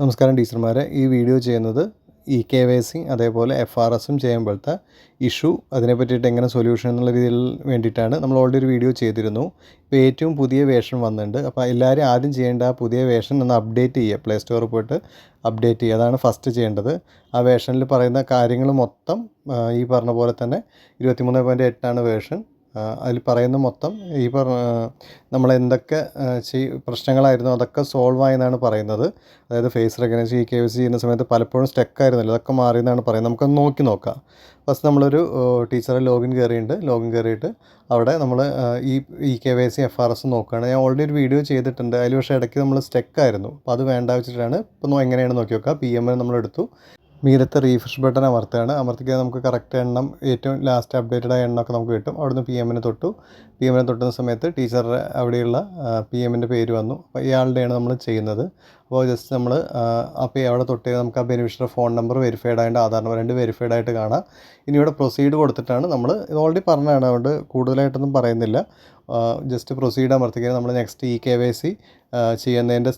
നമസ്കാരം ടീച്ചർമാരെ. ഈ വീഡിയോ ചെയ്യുന്നത് ഇ കെ വൈ സി അതേപോലെ എഫ് ആർ എസും ചെയ്യുമ്പോഴത്തെ ഇഷ്യൂ അതിനെ പറ്റിയിട്ട് എങ്ങനെ സൊല്യൂഷൻ എന്നുള്ള രീതിയിൽ വേണ്ടിയിട്ടാണ് നമ്മൾ ഓൾറെഡി ഒരു വീഡിയോ ചെയ്തിരുന്നു. ഇപ്പോൾ ഏറ്റവും പുതിയ വേഷൻ വന്നിട്ടുണ്ട്. അപ്പോൾ എല്ലാവരും ആദ്യം ചെയ്യേണ്ട ആ പുതിയ വേഷൻ ഒന്ന് അപ്ഡേറ്റ് ചെയ്യുക. പ്ലേ സ്റ്റോറിൽ പോയിട്ട് അപ്ഡേറ്റ് ചെയ്യുക. അതാണ് ഫസ്റ്റ് ചെയ്യേണ്ടത്. ആ വേഷനിൽ പറയുന്ന കാര്യങ്ങൾ മൊത്തം ഈ പറഞ്ഞ പോലെ തന്നെ ഇരുപത്തിമൂന്ന് പോയിന്റ് എട്ടാണ് വേഷൻ അതിൽ പറയുന്ന മൊത്തം ഈ നമ്മൾ എന്തൊക്കെ ചെയ് പ്രശ്നങ്ങളായിരുന്നു അതൊക്കെ സോൾവ് ആയെന്നാണ് പറയുന്നത്. അതായത് face recognise E K V C ചെയ്യുന്ന സമയത്ത് പലപ്പോഴും സ്റ്റക്ക് ആയിരുന്നല്ലോ. അതൊക്കെ മാറിയെന്നാണ് പറയുന്നത്. നമുക്കൊന്ന് നോക്കി നോക്കാം. ഫസ്റ്റ് നമ്മളൊരു ടീച്ചറെ ലോഗിൻ കയറിയിട്ടുണ്ട് ലോഗിൻ കയറിയിട്ട് അവിടെ നമ്മൾ ഈ E K Y C F R S നോക്കുകയാണ്. ഞാൻ ഓൾറെഡി ഒരു വീഡിയോ ചെയ്തിട്ടുണ്ട്. അതിൽ പക്ഷേ ഇടയ്ക്ക് നമ്മൾ സ്റ്റെക്കായിരുന്നു അപ്പോൾ അത് വേണ്ട വെച്ചിട്ടാണ്. ഇപ്പോൾ എങ്ങനെയാണ് നോക്കി നോക്കുക പി എം എ എടുത്തു മീരത്തെ റീഫ്രഷ് ബട്ടൺ അമർത്തുകയാണ്. അമർത്തിക്കാൻ നമുക്ക് കറക്റ്റ് എണ്ണം ഏറ്റവും ലാസ്റ്റ് അപ്ഡേറ്റഡ് ആയ എണ്ണമൊക്കെ നമുക്ക് കിട്ടും. അവിടുന്ന് പി എമ്മിനെ തൊട്ടു. പി എമ്മിനെ തൊട്ടുന്ന സമയത്ത് ടീച്ചറുടെ അവിടെയുള്ള പി എമ്മിന്റെ പേര് വന്നു. അപ്പോൾ ഇയാളുടെയാണ് നമ്മൾ ചെയ്യുന്നത്. അപ്പോൾ ജസ്റ്റ് നമ്മൾ അപ്പോൾ അവിടെ തൊട്ട് നമുക്ക് ആ ബെനിഫിഷ്യറി ഫോൺ നമ്പർ വെരിഫൈഡ് ആയതുകൊണ്ട് ആധാർ നമ്പർ രണ്ട് വെരിഫൈഡ് ആയിട്ട് കാണാം. ഇനി ഇവിടെ പ്രൊസീഡ് കൊടുത്തിട്ടാണ് നമ്മൾ ഇത് ഓൾറെഡി പറഞ്ഞതാണ്. അതുകൊണ്ട് കൂടുതലായിട്ടൊന്നും പറയുന്നില്ല. ജസ്റ്റ് പ്രൊസീഡ് അമർത്തിക്കാൻ നമ്മൾ next E K Y C ചെയ്യുന്നതിന്റെ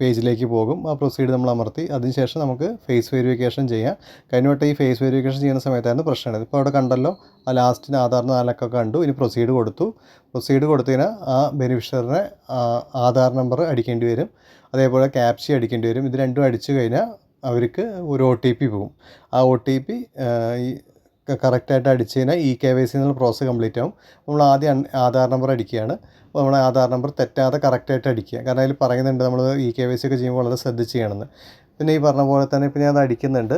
പേജിലേക്ക് പോകും. ആ പ്രൊസീഡ് നമ്മൾ അമർത്തി. അതിനുശേഷം നമുക്ക് ഫേസ് വെരിഫിക്കേഷൻ ചെയ്യാം. കഴിഞ്ഞ വട്ടം ഈ ഫേസ് വെരിഫിക്കേഷൻ ചെയ്യുന്ന സമയത്തായിരുന്നു പ്രശ്നമാണ് ഇപ്പോൾ അവിടെ കണ്ടല്ലോ ആ ലാസ്റ്റിന് ആധാർ നാലൊക്കെ കണ്ടു. ഇനി പ്രൊസീഡ് കൊടുത്തു. പ്രൊസീഡ് കൊടുത്തതിന് ആ ബെനിഫിഷ്യറിനെ ആധാർ നമ്പർ അടിക്കേണ്ടി വരും. അതേപോലെ ക്യാപ്ഷി അടിക്കേണ്ടി വരും. ഇത് രണ്ടും അടിച്ചു കഴിഞ്ഞാൽ അവർക്ക് ഒരു ഒ ടി പി പോകും. ആ ഒ ടി പി ഈ കറക്റ്റായിട്ട് അടിച്ചു കഴിഞ്ഞാൽ ഇ കെ വൈ സി എന്നുള്ള പ്രോസസ്സ് കംപ്ലീറ്റ് ആവും. നമ്മൾ ആദ്യം ആധാർ നമ്പർ അടിക്കുകയാണ്. അപ്പോൾ നമ്മൾ ആധാർ നമ്പർ തെറ്റാതെ കറക്റ്റായിട്ട് അടിക്കുക. കാരണം അതിൽ പറയുന്നുണ്ട് നമ്മൾ ഇ കെ വൈ സി ഒക്കെ ചെയ്യുമ്പോൾ വളരെ ശ്രദ്ധിച്ച് ചെയ്യണമെന്ന് പിന്നെ ഈ പറഞ്ഞ പോലെ തന്നെ ഇപ്പോൾ ഞാൻ അത് അടിക്കുന്നുണ്ട്.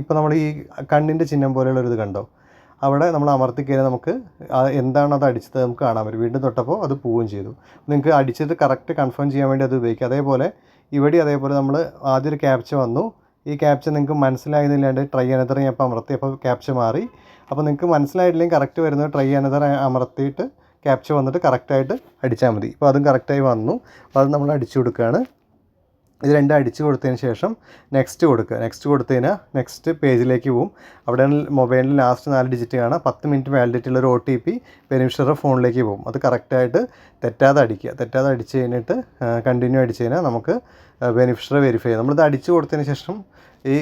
ഇപ്പോൾ നമ്മൾ ഈ കണ്ണിന്റെ ചിഹ്നം പോലെയുള്ള ഒരു ഇത് കണ്ടോ? അവിടെ നമ്മൾ അമർത്തി കഴിഞ്ഞാൽ നമുക്ക് എന്താണ് അത് അടിച്ചത് നമുക്ക് കാണാൻ പറ്റും. വീണ്ടും തൊട്ടപ്പോൾ അത് പോവുകയും ചെയ്തു. നിങ്ങൾക്ക് അടിച്ചത് കറക്റ്റ് കൺഫേം ചെയ്യാൻ വേണ്ടി അത് ഉപയോഗിക്കുക. അതേപോലെ ഇവിടെ അതേപോലെ നമ്മൾ ആദ്യം ഒരു ക്യാപ്ച വന്നു. ഈ ക്യാപ്ച നിങ്ങൾക്ക് മനസ്സിലായതില്ലാണ്ട് ട്രൈ അനദർ ഞാൻ ഇപ്പോൾ അമർത്തി അപ്പോൾ ക്യാപ്ച മാറി. അപ്പോൾ നിങ്ങൾക്ക് മനസ്സിലായിട്ടില്ലെങ്കിൽ കറക്റ്റ് വരുന്നത് ട്രൈ അനദർ അമർത്തിയിട്ട് ക്യാപ്ച വന്നിട്ട് കറക്റ്റായിട്ട് അടിച്ചാൽ മതി. അപ്പോൾ അതും കറക്റ്റായി വന്നു. അപ്പോൾ അത് നമ്മൾ അടിച്ചു കൊടുക്കുകയാണ്. ഇത് രണ്ടും അടിച്ചു കൊടുത്തതിന് ശേഷം നെക്സ്റ്റ് കൊടുക്കുക. നെക്സ്റ്റ് കൊടുത്തതിനാൽ നെക്സ്റ്റ് പേജിലേക്ക് പോവും. അവിടെ മൊബൈലിൽ ലാസ്റ്റ് നാല് ഡിജിറ്റ് കാണാം പത്ത് മിനിറ്റ് വാലിഡിറ്റി ഉള്ള ഒരു ഒ ടി പി ബെനിഫിഷ്യറുടെ ഫോണിലേക്ക് പോകും. അത് കറക്റ്റായിട്ട് തെറ്റാതെ അടിക്കുക. തെറ്റാതെ അടിച്ച് കഴിഞ്ഞിട്ട് കണ്ടിന്യൂ അടിച്ച് കഴിഞ്ഞാൽ നമുക്ക് ബെനിഫിഷ്യറി വെരിഫൈ ചെയ്യാം. നമ്മളിത് അടിച്ചു കൊടുത്തതിന് ശേഷം ഈ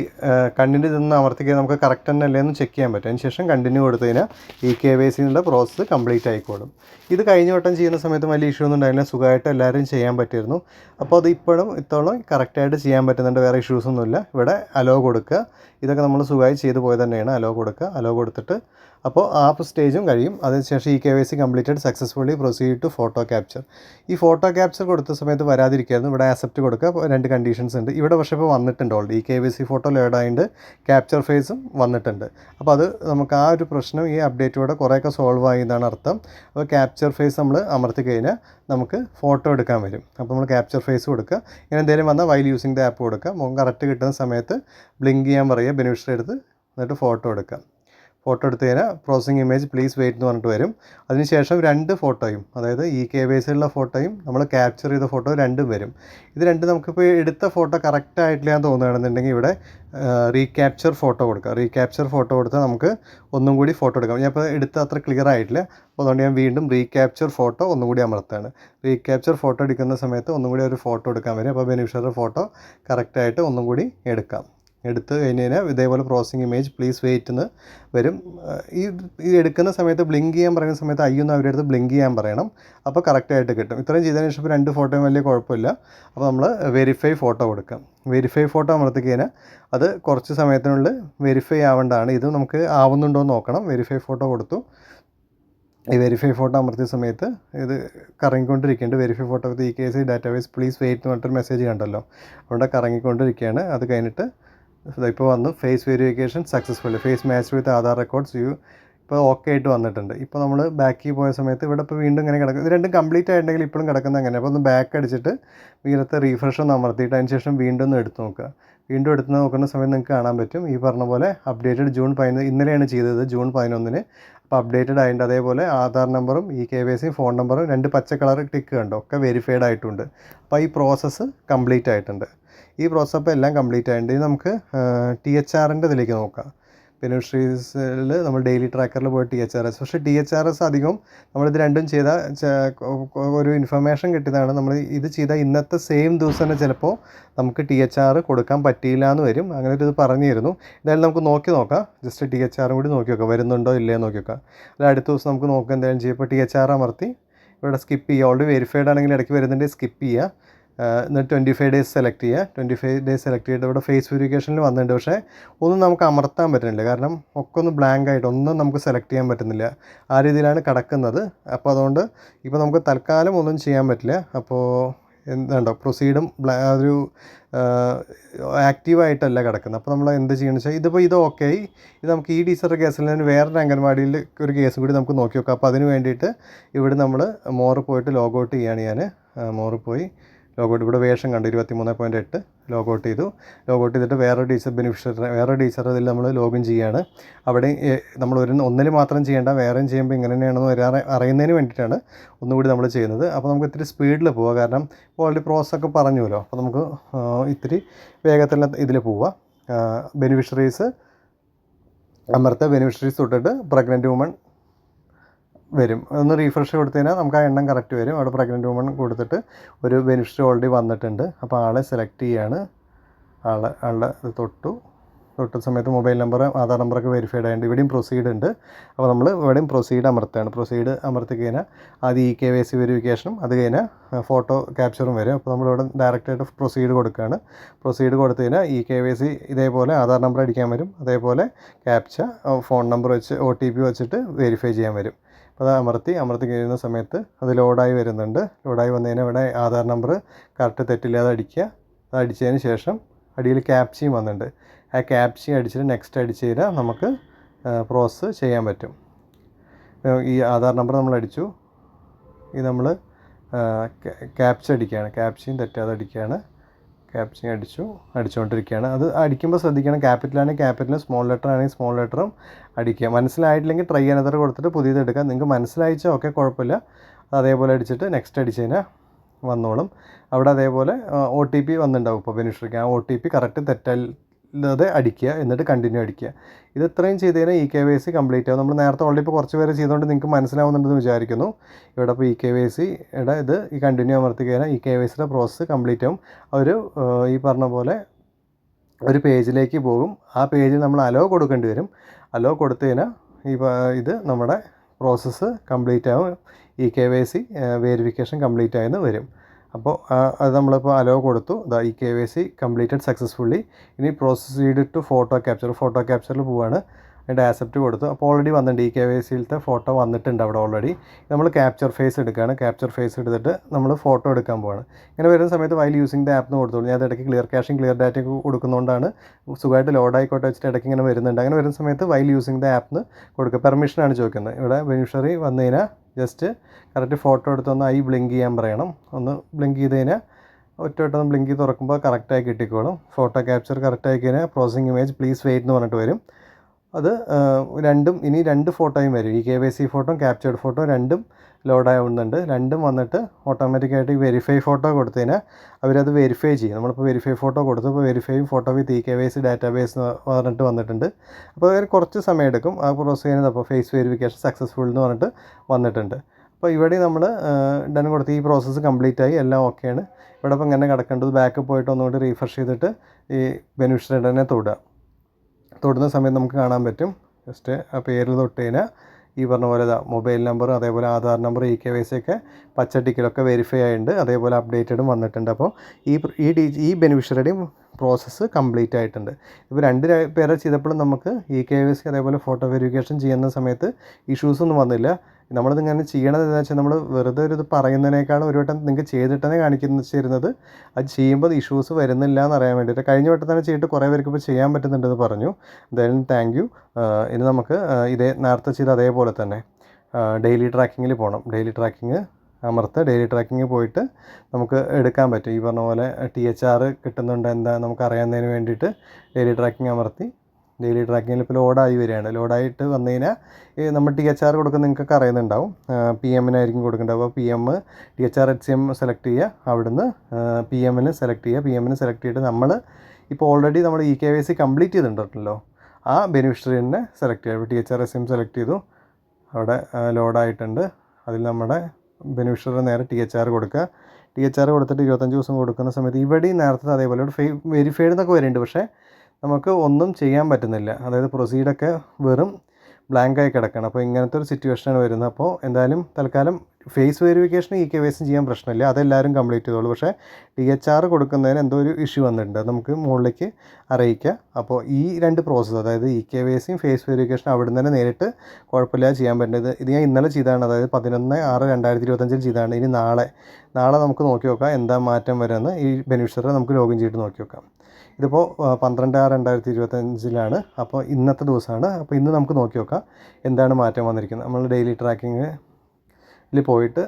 കണ്ണിന്റെ ഇതൊന്ന് അമർത്തിക്കാൻ നമുക്ക് കറക്റ്റ് തന്നെ അല്ലേ എന്ന് ചെക്ക് ചെയ്യാൻ പറ്റും. അതിന് ശേഷം കണ്ടിന്യൂ കൊടുത്തു കഴിഞ്ഞാൽ ഈ കെ വൈ സിയുടെ പ്രോസസ്സ് കംപ്ലീറ്റ് ആയിക്കോളും. ഇത് കഴിഞ്ഞ വട്ടം ചെയ്യുന്ന സമയത്ത് വലിയ ഇഷ്യൂ ഒന്നും ഉണ്ടായില്ല. സുഖമായിട്ട് എല്ലാവരും ചെയ്യാൻ പറ്റിയിരുന്നു. അപ്പോൾ അത് ഇപ്പോഴും ഇത്തോളം കറക്റ്റായിട്ട് ചെയ്യാൻ പറ്റുന്നുണ്ട്. വേറെ ഇഷ്യൂസ് ഒന്നുമില്ല. ഇവിടെ അലോ കൊടുക്കുക. ഇതൊക്കെ നമ്മൾ സുഖമായി ചെയ്തു പോയത് തന്നെയാണ് അലോ കൊടുക്കുക. അലോ കൊടുത്തിട്ട് അപ്പോൾ ആപ്പ് സ്റ്റേജും കഴിയും. അതിനുശേഷം E K Y C completed successfully proceed to photo capture. ഈ ഫോട്ടോ ക്യാപ്ചർ കൊടുത്ത സമയത്ത് വരാതിരിക്കായിരുന്നു. ഇവിടെ ആക്സെപ്റ്റ് കൊടുക്കുക. രണ്ട് കണ്ടീഷൻസ് ഉണ്ട്. ഇവിടെ പക്ഷേ ഇപ്പോൾ വന്നിട്ടുണ്ട് already E K Y C photo load capture ഫേസും വന്നിട്ടുണ്ട്. അപ്പോൾ അത് നമുക്ക് ആ ഒരു പ്രശ്നം ഈ അപ്ഡേറ്റോടെ കുറേയൊക്കെ സോൾവ് ആയി എന്നാണ് അർത്ഥം. അപ്പോൾ ക്യാപ്ചർ ഫേസ് നമ്മൾ അമർത്തി കഴിഞ്ഞാൽ നമുക്ക് ഫോട്ടോ എടുക്കാൻ വരും. അപ്പോൾ നമ്മൾ ക്യാപ്ചർ ഫേസ് കൊടുക്കുക. ഇങ്ങനെ എന്തെങ്കിലും വന്നാൽ വൈൽ യൂസിങ് ദ ആപ്പ് കൊടുക്കുക. മുഖം കറക്റ്റ് കിട്ടുന്ന സമയത്ത് ബ്ലിങ്ക് ചെയ്യാൻ പറയുക. ബെനിഫിഷ്യറി എടുത്ത് എന്നിട്ട് ഫോട്ടോ എടുക്കാം. ഫോട്ടോ എടുത്ത് കഴിഞ്ഞാൽ പ്രോസസ്സിംഗ് ഇമേജ് പ്ലീസ് വെയിറ്റ് എന്ന് പറഞ്ഞിട്ട് വരും. അതിനുശേഷം രണ്ട് ഫോട്ടോയും അതായത് ഇ കെ ബേസിലുള്ള ഫോട്ടോയും നമ്മൾ ക്യാപ്ചർ ചെയ്ത ഫോട്ടോ രണ്ടും വരും. ഇത് രണ്ട് നമുക്കിപ്പോൾ എടുത്ത ഫോട്ടോ കറക്റ്റ് ആയിട്ടില്ല എന്ന് തോന്നുകയാണെന്നുണ്ടെങ്കിൽ ഇവിടെ റീക്യാപ്ചർ ഫോട്ടോ കൊടുക്കുക റീക്യാപ്ചർ ഫോട്ടോ കൊടുത്താൽ നമുക്ക് ഒന്നും കൂടി ഫോട്ടോ എടുക്കാം. ഞാൻ ഇപ്പോൾ എടുത്ത അത്ര ക്ലിയർ ആയിട്ടില്ല. അപ്പോൾ അതുകൊണ്ട് ഞാൻ വീണ്ടും റീക്യാപ്ചർ ഫോട്ടോ ഒന്നും കൂടി അമർത്താണ് റീക്യാപ്ചർ ഫോട്ടോ എടുക്കുന്ന സമയത്ത് ഒന്നും കൂടി ഒരു ഫോട്ടോ എടുക്കാൻ വരും. അപ്പോൾ ബെനിഫിഷ്യറുടെ ഫോട്ടോ കറക്റ്റായിട്ട് ഒന്നും കൂടി എടുക്കാം. എടുത്ത് കഴിഞ്ഞ് കഴിഞ്ഞാൽ ഇതേപോലെ പ്രോസസിങ് ഇമേജ് പ്ലീസ് വെയിറ്റ് എന്ന് വരും. ഈ ഇത് എടുക്കുന്ന സമയത്ത് ബ്ലിങ്ക് ചെയ്യാൻ പറയുന്ന സമയത്ത് ഒന്നും അവരുടെ അടുത്ത് ബ്ലിങ്ക് ചെയ്യാൻ പറയണം. അപ്പോൾ കറക്റ്റായിട്ട് കിട്ടും. ഇത്രയും ചെയ്തതിന് ശേഷം രണ്ട് ഫോട്ടോയും വലിയ കുഴപ്പമില്ല. അപ്പോൾ നമ്മൾ വെരിഫൈ ഫോട്ടോ കൊടുക്കാം വെരിഫൈ ഫോട്ടോ അമർത്തി കഴിഞ്ഞാൽ അത് കുറച്ച് സമയത്തിനുള്ളിൽ വെരിഫൈ ആവേണ്ടതാണ്. ഇത് നമുക്ക് ആവുന്നുണ്ടോ എന്ന് നോക്കണം. വെരിഫൈ ഫോട്ടോ കൊടുത്തു. ഈ വെരിഫൈ ഫോട്ടോ അമർത്തിയ സമയത്ത് ഇത് കറങ്ങിക്കൊണ്ടിരിക്കുന്നുണ്ട്. വെരിഫൈ ഫോട്ടോ വിത്ത് ഈ കേസ് ഡാറ്റാബേസ് പ്ലീസ് വെയിറ്റ് എന്ന് പറഞ്ഞിട്ടൊരു മെസ്സേജ് കണ്ടല്ലോ. അതുകൊണ്ട് കറങ്ങിക്കൊണ്ടിരിക്കുകയാണ്. അത് കഴിഞ്ഞിട്ട് ഇപ്പോൾ വന്നു. Face verification successful face match with Aadhaar records you ഇപ്പോൾ ഓക്കെ ആയിട്ട് വന്നിട്ടുണ്ട്. ഇപ്പോൾ നമ്മൾ ബാക്കിൽ പോയ സമയത്ത് ഇവിടെ ഇപ്പോൾ വീണ്ടും ഇങ്ങനെ കിടക്കും ഇത് രണ്ടും കംപ്ലീറ്റ് ആയിട്ടുണ്ടെങ്കിൽ ഇപ്പോഴും കിടക്കുന്ന അങ്ങനെ. അപ്പോൾ ഒന്ന് ബാക്ക് അടിച്ചിട്ട് വീരത്തെ റീഫ്രഷ് ഒന്ന് അമർത്തിയിട്ട് അതിന് ശേഷം വീണ്ടും ഒന്ന് എടുത്ത് നോക്കുക. വീണ്ടും എടുത്ത് നോക്കുന്ന സമയത്ത് നിങ്ങൾക്ക് കാണാൻ പറ്റും. ഈ പറഞ്ഞ പോലെ അപ്ഡേറ്റഡ് ജൂൺ പതിനൊന്ന് ഇന്നലെയാണ് ചെയ്തത് ജൂൺ പതിനൊന്നിന്. അപ്പോൾ അപ്ഡേറ്റഡ് ആയിട്ട് അതേപോലെ ആധാർ നമ്പറും ഈ കെ വൈ സി ഫോൺ നമ്പറും രണ്ട് പച്ച കളർ ടിക്ക് കണ്ടോ? ഒക്കെ വെരിഫൈഡ് ആയിട്ടുണ്ട്. അപ്പോൾ ഈ പ്രോസസ്സ് കംപ്ലീറ്റ് ആയിട്ടുണ്ട്. ഈ പ്രോസസ്സ് അപ്പോൾ എല്ലാം കംപ്ലീറ്റ് ആയിട്ടുണ്ട്. ഇനി നമുക്ക് ടി എച്ച് ആറിന്റെ ഇതിലേക്ക് നോക്കാം. ബെനിഫിഷ്യറീസിൽ നമ്മൾ ഡെയിലി ട്രാക്കറിൽ പോയി ടി എച്ച് ആർ എസ് പക്ഷേ ടി എച്ച് ആർ എസ് അധികം നമ്മളിത് രണ്ടും ചെയ്ത ഒരു ഇൻഫർമേഷൻ കിട്ടിയതാണ്. നമ്മൾ ഇത് ചെയ്ത ഇന്നത്തെ സെയിം ദിവസം തന്നെ ചിലപ്പോൾ നമുക്ക് ടി എച്ച് ആർ കൊടുക്കാൻ പറ്റിയില്ല എന്ന് വരും. അങ്ങനെ ഒരു ഇത് പറഞ്ഞിരുന്നു. എന്തായാലും നമുക്ക് നോക്കി നോക്കാം. ജസ്റ്റ് ടി എച്ച് ആറും കൂടി നോക്കി നോക്കാം. വരുന്നുണ്ടോ ഇല്ലേ നോക്കി നോക്കാം. അല്ല അടുത്ത ദിവസം നമുക്ക് നോക്കാം എന്തായാലും ചെയ്യുമ്പോൾ ടി എച്ച് ആർ അമർത്തി. ഇവിടെ സ്കിപ്പ് ചെയ്യുക. ഓൾറെഡി വെരിഫൈഡ് ആണെങ്കിൽ ഇടയ്ക്ക് വരുന്നുണ്ടെങ്കിൽ സ്കിപ്പ് ചെയ്യുക. എന്നിട്ട് ട്വന്റി ഫൈവ് ഡേയ്സ് സെലക്ട് ചെയ്യുക ട്വന്റി ഫൈവ് ഡേയ്സ് സെലക്ട് ചെയ്തിട്ട് ഇവിടെ ഫേസ് വെരിഫിക്കേഷനിൽ വന്നിട്ടുണ്ട്. പക്ഷേ ഒന്നും നമുക്ക് അമർത്താൻ പറ്റുന്നില്ല. കാരണം ഒക്കെ ഒന്ന് ബ്ലാങ്ക് ആയിട്ട് ഒന്നും നമുക്ക് സെലക്ട് ചെയ്യാൻ പറ്റുന്നില്ല. ആ രീതിയിലാണ് കിടക്കുന്നത്. അപ്പോൾ അതുകൊണ്ട് ഇപ്പോൾ നമുക്ക് തൽക്കാലം ഒന്നും ചെയ്യാൻ പറ്റില്ല. അപ്പോൾ എന്താണ്ടോ പ്രൊസീഡും ഒരു ആക്റ്റീവായിട്ടല്ല കിടക്കുന്നത്. അപ്പോൾ നമ്മൾ എന്ത് ചെയ്യണമെന്ന് വെച്ചാൽ ഇതിപ്പോൾ ഇത് ഓക്കെ ഇത് നമുക്ക് ഈ ടീച്ചറുടെ കേസിൽ തന്നെ വേറൊരു അംഗൻവാടിയിൽ ഒരു കേസ് കൂടി നമുക്ക് നോക്കി നോക്കാം അപ്പോൾ അതിന് വേണ്ടിയിട്ട് ഇവിടെ നമ്മൾ മോറ് പോയിട്ട് ലോഗൗട്ട് ചെയ്യാണ് ഞാൻ മോറ് പോയി. ലോഗൗട്ട് ഇവിടെ വേഷം കണ്ടു ഇരുപത്തി മൂന്ന് പോയിന്റ് എട്ട് ലോഗൗട്ട് ചെയ്തു. ലോഗൗട്ട് ചെയ്തിട്ട് വേറെ ടീച്ചർ ബെനിഫിഷ്യറി വേറെ ടീച്ചർ അതിൽ നമ്മൾ ലോഗിൻ ചെയ്യുകയാണ് അവിടെ നമ്മൾ ഒരു ഒന്നിൽ മാത്രം ചെയ്യേണ്ട വേറെയും ചെയ്യുമ്പോൾ ഇങ്ങനെ തന്നെയാണെന്ന് വരാറ് അറിയുന്നതിന് വേണ്ടിയിട്ടാണ് ഒന്നുകൂടി നമ്മൾ ചെയ്യുന്നത്. അപ്പോൾ നമുക്ക് ഇത്തിരി സ്പീഡിൽ പോവാം. കാരണം ഓൾറെഡി പ്രോസസ്സൊക്കെ പറഞ്ഞുവല്ലോ. അപ്പോൾ നമുക്ക് ഇത്തിരി വേഗത്തിൽ ഇതിൽ പോവാം. ബെനിഫിഷ്യറീസ് അമർത്ത ബെനിഫിഷ്യറീസ് തൊട്ടിട്ട് പ്രഗ്നന്റ് വുമൺ വരും. ഒന്ന് റീഫ്രഷ് കൊടുത്തു കഴിഞ്ഞാൽ നമുക്ക് ആ എണ്ണം കറക്റ്റ് വരും. അവിടെ പ്രഗ്നന്റ് വുമൺ കൊടുത്തിട്ട് ഒരു ബെനിഫിഷ്യറി ഓൾറെഡി വന്നിട്ടുണ്ട്. അപ്പോൾ ആളെ സെലക്ട് ചെയ്യാണ്. ആളെ ആളുടെ തൊട്ടു. തൊട്ട സമയത്ത് മൊബൈൽ നമ്പർ ആധാർ നമ്പറൊക്കെ വെരിഫൈഡ് ആയതുകൊണ്ട് ഇവിടെയും പ്രൊസീഡ് ഉണ്ട്. അപ്പോൾ നമ്മൾ ഇവിടെയും പ്രൊസീഡ് അമർത്തുകയാണ്. പ്രൊസീഡ് അമർത്തി കഴിഞ്ഞാൽ ആദ്യം ഇ കെ വൈ സി വെരിഫിക്കേഷനും അത് കഴിഞ്ഞാൽ ഫോട്ടോ ക്യാപ്ചറും വരും. അപ്പോൾ നമ്മളിവിടെ ഡയറക്റ്റായിട്ട് പ്രൊസീഡ് കൊടുക്കുകയാണ്. പ്രൊസീഡ് കൊടുത്തു കഴിഞ്ഞാൽ ഇ കെ വൈ സി ഇതേപോലെ ആധാർ നമ്പർ അടിക്കാൻ വരും. അതേപോലെ ക്യാപ്ച ഫോൺ നമ്പർ വെച്ച് ഒ ടി പി വെച്ചിട്ട് വെരിഫൈ ചെയ്യാൻ വരും. അത് അമർത്തി അമർത്തി കഴിയുന്ന സമയത്ത് അത് ലോഡായി വരുന്നുണ്ട്. ലോഡായി വന്നതിന് ഇവിടെ ആധാർ നമ്പർ കറക്റ്റ് തെറ്റില്ലാതെ അടിക്കുക. അത് അടിച്ചതിന് ശേഷം അടിയിൽ ക്യാപ്ചയും വന്നിട്ടുണ്ട്. ആ ക്യാപ്ചയും അടിച്ചിട്ട് നെക്സ്റ്റ് അടിച്ച് കഴിഞ്ഞാൽ നമുക്ക് പ്രോസസ്സ് ചെയ്യാൻ പറ്റും. ഈ ആധാർ നമ്പർ നമ്മൾ അടിച്ചു. ഇത് നമ്മൾ ക്യാപ്ച അടിക്കുകയാണ്. ക്യാപ്ചയും തെറ്റാതെ അടിക്കുകയാണ്. ക്യാപ്ചയും അടിച്ചു അടിച്ചുകൊണ്ടിരിക്കുകയാണ്. അത് അടിക്കുമ്പോൾ ശ്രദ്ധിക്കണം ക്യാപിറ്റലാണെങ്കിൽ ക്യാപിറ്റലും സ്മോൾ ലെറ്റർ ആണെങ്കിൽ സ്മോൾ ലെറ്ററും അടിക്കുക. മനസ്സിലായിട്ടില്ലെങ്കിൽ ട്രൈ അനദർ കൊടുത്തിട്ട് പുതിയത് എടുക്കാം നിങ്ങൾക്ക് മനസ്സിലായിച്ചാൽ ഓക്കെ കുഴപ്പമില്ല. അതേപോലെ അടിച്ചിട്ട് നെക്സ്റ്റ് അടിച്ച് കഴിഞ്ഞാൽ വന്നോളും. അവിടെ അതേപോലെ ഒ ടി പി വന്നിട്ടുണ്ടാവും ഇപ്പോൾ ബെനിഫിഷ്യറിക്ക് ആ ഒ ടി പി കറക്റ്റ് തെറ്റല്ലാതെ അടിക്കുക എന്നിട്ട് കണ്ടിന്യൂ അടിക്കുക. ഇത് ഇത്രയും ചെയ്ത് കഴിഞ്ഞാൽ E K Y C complete ആവും. നമ്മൾ നേരത്തെ ഓൾറെഡി ഇപ്പോൾ കുറച്ച് പേര് ചെയ്തുകൊണ്ട് നിങ്ങൾക്ക് മനസ്സിലാവുന്നുണ്ടെന്ന് വിചാരിക്കുന്നു. ഇവിടെ ഇപ്പോൾ ഇ കെ വൈ സിയുടെ ഇത് ഈ കണ്ടിന്യൂ അമർത്തി കഴിഞ്ഞാൽ ഇ കെ വൈ സിയുടെ പ്രോസസ്സ് കംപ്ലീറ്റ് ആവും. അവർ ഈ പറഞ്ഞ പോലെ ഒരു പേജിലേക്ക് പോകും. ആ പേജിൽ നമ്മൾ അലോ കൊടുക്കേണ്ടി വരും. അലോ കൊടുത്തു കഴിഞ്ഞാൽ ഈ ഇത് നമ്മുടെ പ്രോസസ്സ് കംപ്ലീറ്റ് ആവും. E K Y C verification complete ആയെന്ന് വരും. അപ്പോൾ അത് നമ്മളിപ്പോൾ അലോ കൊടുത്തു. ദാ E K Y C completed successfully ഇനി proceed to photo capture photo ക്യാപ്ചറിൽ പോവാണ്. അതിന്റെ ആക്സെപ്റ്റ് കൊടുത്തു. അപ്പോൾ ഓൾറെഡി വന്നിട്ടുണ്ട്. ഇ കെ വൈ സിയിലത്തെ ഫോട്ടോ വന്നിട്ടുണ്ട് അവിടെ ഓൾറെഡി നമ്മൾ ക്യാപ്ചർ ഫേസ് എടുക്കുകയാണ്. ക്യാപ്ചർ ഫേസ് എടുത്തിട്ട് നമ്മൾ ഫോട്ടോ എടുക്കാൻ പോവാണ്. ഇങ്ങനെ വരുന്ന സമയത്ത് വൈൽ യൂസിങ് ദ ആപ്പ് എന്ന് കൊടുത്തോളൂ. ഞാൻ ഇടയ്ക്ക് ക്ലിയർ ക്യാഷും ക്ലിയർ ഡാറ്റയും കൊടുക്കുന്നതുകൊണ്ടാണ് സുഖമായിട്ട് ലോഡ് ആയിക്കോട്ടെ വെച്ചിട്ട് ഇടയ്ക്ക് ഇങ്ങനെ വരുന്നുണ്ട്. അങ്ങനെ വരുന്ന സമയത്ത് വൈൽ യൂസിങ് ദ ആപ്പ് എന്ന് കൊടുക്കുക. പെർമിഷനാണ് ചോദിക്കുന്നത്. ഇവിടെ ബെനിഫിഷറി വന്നു കഴിഞ്ഞാൽ ജസ്റ്റ് കറക്റ്റ് ഫോട്ടോ എടുത്തൊന്ന് ഐ ബ്ലിങ്ക് ചെയ്യാൻ പറയണം. ഒന്ന് ബ്ലിങ്ക് ചെയ്ത് കഴിഞ്ഞാൽ ഒറ്റ വട്ടം ബ്ലിങ്ക് ചെയ്ത് തുറക്കുമ്പോൾ കറക്റ്റായി കിട്ടിക്കോളും. ഫോട്ടോ ക്യാപ്ചർ കറക്റ്റായി കഴിഞ്ഞാൽ പ്രോസസിങ് ഇമേജ് പ്ലീസ് വെയിറ്റ് എന്ന് പറഞ്ഞിട്ട് വരും. അത് രണ്ടും ഇനി രണ്ട് ഫോട്ടോയും വരും. ഈ കെ വൈ സി ഫോട്ടോയും ക്യാപ്ചേർഡ് ഫോട്ടോ രണ്ടും ലോഡ് ആവുന്നുണ്ട് രണ്ടും വന്നിട്ട് ഓട്ടോമാറ്റിക്കായിട്ട് വെരിഫൈ ഫോട്ടോ കൊടുത്തതിന് അവരത് വെരിഫൈ ചെയ്യും. നമ്മളിപ്പോൾ വെരിഫൈ ഫോട്ടോ കൊടുത്തു. ഇപ്പോൾ verify photo V E K Y C database എന്ന് പറഞ്ഞിട്ട് വന്നിട്ടുണ്ട്. അപ്പോൾ അതിന് കുറച്ച് സമയം എടുക്കും. ആ പ്രോസസ് ചെയ്യുന്നത് അപ്പോൾ ഫേസ് വെരിഫിക്കേഷൻ സക്സസ്ഫുൾ എന്ന് പറഞ്ഞിട്ട് വന്നിട്ടുണ്ട്. അപ്പോൾ ഇവിടെ നമ്മൾ ഡൺ കൊടുത്ത് ഈ പ്രോസസ്സ് കംപ്ലീറ്റ് ആയി. എല്ലാം ഓക്കെയാണ് ഇവിടെ ഇപ്പോൾ ഇങ്ങനെ കിടക്കേണ്ടത് ബാക്ക് പോയിട്ട് ഒന്നുകൂടി റീഫ്രഷ് ചെയ്തിട്ട് ഈ ബെനിഫിഷ്യറി തന്നെ തൊടുക. തൊടുന്ന സമയത്ത് നമുക്ക് കാണാൻ പറ്റും. ജസ്റ്റ് ആ പേരിൽ തൊട്ട് കഴിഞ്ഞാൽ ഈ പറഞ്ഞ പോലെ മൊബൈൽ നമ്പർ അതേപോലെ Aadhaar number E K Y C ഒക്കെ പച്ച ടിക്കറ്റൊക്കെ വെരിഫൈ ആയിട്ടുണ്ട് അതേപോലെ അപ്ഡേറ്റഡും വന്നിട്ടുണ്ട്. അപ്പോൾ ഈ ഈ ഡി ഈ ബെനിഫിഷ്യറിയുടെയും പ്രോസസ്സ് കംപ്ലീറ്റ് ആയിട്ടുണ്ട്. ഇപ്പോൾ രണ്ട് പേരെ ചെയ്തപ്പോഴും നമുക്ക് ഇ കെ വൈ സി അതേപോലെ ഫോട്ടോ വെരിഫിക്കേഷൻ ചെയ്യുന്ന സമയത്ത് ഇഷ്യൂസ് ഒന്നും വന്നില്ല. നമ്മളിതിങ്ങനെ ചെയ്യണത് എന്താ വെച്ചാൽ നമ്മൾ വെറുതെ ഒരു ഇത് പറയുന്നതിനേക്കാളും ഒരു വട്ടം നിങ്ങൾക്ക് ചെയ്തിട്ട് കാണിക്കുന്ന ചേരുന്നത് അത് ചെയ്യുമ്പോൾ ഇഷ്യൂസ് വരുന്നില്ല എന്ന് അറിയാൻ വേണ്ടിയിട്ട് കഴിഞ്ഞ വട്ടം തന്നെ ചെയ്തിട്ട് കുറേ പേർക്ക് ഇപ്പോൾ ചെയ്യാൻ പറ്റുന്നുണ്ടെന്ന് പറഞ്ഞു. എന്തായാലും താങ്ക് യു ഇനി നമുക്ക് ഇതേ നേരത്തെ ചെയ്ത് അതേപോലെ തന്നെ ഡെയിലി ട്രാക്കിങ്ങിൽ പോകണം ഡെയിലി ട്രാക്കിങ് അമർത്ത് ഡെയിലി ട്രാക്കിങ് പോയിട്ട് നമുക്ക് എടുക്കാൻ പറ്റും. ഈ പറഞ്ഞ പോലെ ടി എച്ച് ആർ കിട്ടുന്നുണ്ട് എന്താ നമുക്ക് അറിയാവുന്നതിന് വേണ്ടിയിട്ട് ഡെയിലി ട്രാക്കിങ് അമർത്തി ഡെയിലി ട്രാക്കിങ്ങിൽ ഇപ്പോൾ ലോഡായി വരികയാണ്. ലോഡായിട്ട് വന്നു കഴിഞ്ഞാൽ നമ്മൾ ടി എച്ച് ആർ കൊടുക്കുന്ന നിങ്ങൾക്ക് അറിയുന്നുണ്ടാവും. പി എമ്മിനായിരിക്കും കൊടുക്കേണ്ടത്. അപ്പോൾ P M T H R H M select ചെയ്യുക. അവിടുന്ന് പി എമ്മിന് സെലക്ട് ചെയ്യുക. പി എമ്മിന് സെലക്ട് ചെയ്തിട്ട് നമ്മൾ ഇപ്പോൾ ഓൾറെഡി നമ്മൾ E K Y C complete ചെയ്തിട്ടുണ്ടല്ലോ. ആ ബെനിഫിഷ്യറിനെ സെലക്ട് ചെയ്യുക. T H R S M select ചെയ്തു. അവിടെ ലോഡായിട്ടുണ്ട്. അതിൽ നമ്മുടെ ബെനിഫിഷ്യറി നേരെ ടി എച്ച് ആർ കൊടുക്കുക. ടി എച്ച് ആർ കൊടുത്തിട്ട് ഇരുപത്തഞ്ച് ദിവസം കൊടുക്കുന്ന സമയത്ത് ഇവിടെയും നേരത്തെ അതേപോലെ ഇവിടെ ഫേ വെരിഫൈഡ് എന്നൊക്കെ വരുന്നുണ്ട് പക്ഷേ നമുക്ക് ഒന്നും ചെയ്യാൻ പറ്റുന്നില്ല. അതായത് പ്രൊസീഡൊക്കെ വെറും ബ്ലാങ്ക് ആയി കിടക്കണം. അപ്പോൾ ഇങ്ങനത്തെ ഒരു സിറ്റുവേഷനാണ് വരുന്നത്. അപ്പോൾ എന്തായാലും തൽക്കാലം ഫേസ് വെരിഫിക്കേഷൻ ഈ കെ വൈസും ചെയ്യാൻ പ്രശ്നമില്ല. അതെല്ലാവരും കംപ്ലീറ്റ് ചെയ്തോളൂ. പക്ഷേ ഡി എച്ച് ആർ കൊടുക്കുന്നതിന് എന്തോ ഒരു ഇഷ്യൂ വന്നിട്ടുണ്ട്. നമുക്ക് മുകളിലേക്ക് അറിയിക്കുക അപ്പോൾ ഈ രണ്ട് പ്രോസസ്സ് അതായത് ഇ കെ വൈസും ഫേസ് വെരിഫിക്കേഷൻ അവിടെ നിന്ന് തന്നെ നേരിട്ട് കുഴപ്പമില്ലാതെ ചെയ്യാൻ പറ്റുന്നത്. ഇത് ഞാൻ ഇന്നലെ ചെയ്തതാണ്. അതായത് പതിനൊന്ന് ആറ് രണ്ടായിരത്തി ഇരുപത്തഞ്ചിൽ ചെയ്താണ് ഇനി നാളെ നാളെ നമുക്ക് നോക്കി നോക്കാം എന്താ മാറ്റം വരുന്നത്. ഈ ബെനിഫിഷ്യറി നമുക്ക് ലോഗിൻ ചെയ്തിട്ട് നോക്കി നോക്കാം. ഇതിപ്പോൾ പന്ത്രണ്ട് ആറ് രണ്ടായിരത്തി ഇരുപത്തഞ്ചിലാണ് അപ്പോൾ ഇന്നത്തെ ദിവസമാണ് അപ്പോൾ ഇന്ന് നമുക്ക് നോക്കി നോക്കാം എന്താണ് മാറ്റം വന്നിരിക്കുന്നത്. നമ്മൾ ഡെയിലി ട്രാക്കിങ്ങിൽ പോയിട്ട്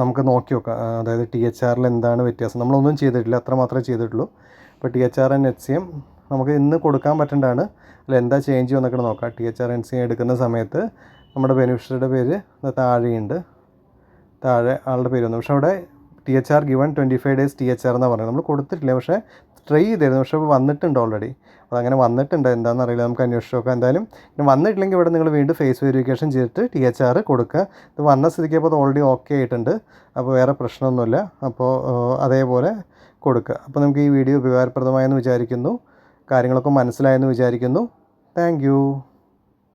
നമുക്ക് നോക്കി നോക്കാം. അതായത് ടി എച്ച് ആറിൽ എന്താണ് വ്യത്യാസം. നമ്മളൊന്നും ചെയ്തിട്ടില്ല അത്ര മാത്രമേ ചെയ്തിട്ടുള്ളൂ. അപ്പോൾ T H R and H C M നമുക്ക് ഇന്ന് കൊടുക്കാൻ പറ്റേണ്ടതാണ് അല്ല എന്താ ചേഞ്ച് വന്നൊക്കെ നോക്കാം. T H R N C എടുക്കുന്ന സമയത്ത് നമ്മുടെ ബെനിഫിഷ്യറിയുടെ പേര് താഴെയുണ്ട്. താഴെ ആളുടെ പേര് വന്നു. പക്ഷേ അവിടെ T H R given twenty five days T H R എന്നാണ് പറയുന്നത്. നമ്മൾ കൊടുത്തിട്ടില്ല. പക്ഷേ ട്രൈ ചെയ്തിരുന്നു. പക്ഷേ വന്നിട്ടുണ്ട് ഓൾറെഡി അപ്പോൾ അങ്ങനെ വന്നിട്ടുണ്ട്. എന്താണെന്ന് അറിയില്ല. നമുക്ക് അന്വേഷിച്ച് എന്തായാലും പിന്നെ വന്നിട്ടില്ലെങ്കിൽ ഇവിടെ നിങ്ങൾ വീണ്ടും ഫേസ് വെരിഫിക്കേഷൻ ചെയ്തിട്ട് ടി എച്ച് ആർ കൊടുക്കുക. ഇത് വന്ന സ്ഥിതിക്ക് അപ്പോൾ അത് ഓൾറെഡി ഓക്കെ ആയിട്ടുണ്ട്. അപ്പോൾ വേറെ പ്രശ്നമൊന്നുമില്ല. അപ്പോൾ അതേപോലെ കൊടുക്കുക. അപ്പോൾ നമുക്ക് ഈ വീഡിയോ ഉപകാരപ്രദമായെന്ന് വിചാരിക്കുന്നു. കാര്യങ്ങളൊക്കെ മനസ്സിലായെന്ന് വിചാരിക്കുന്നു. താങ്ക്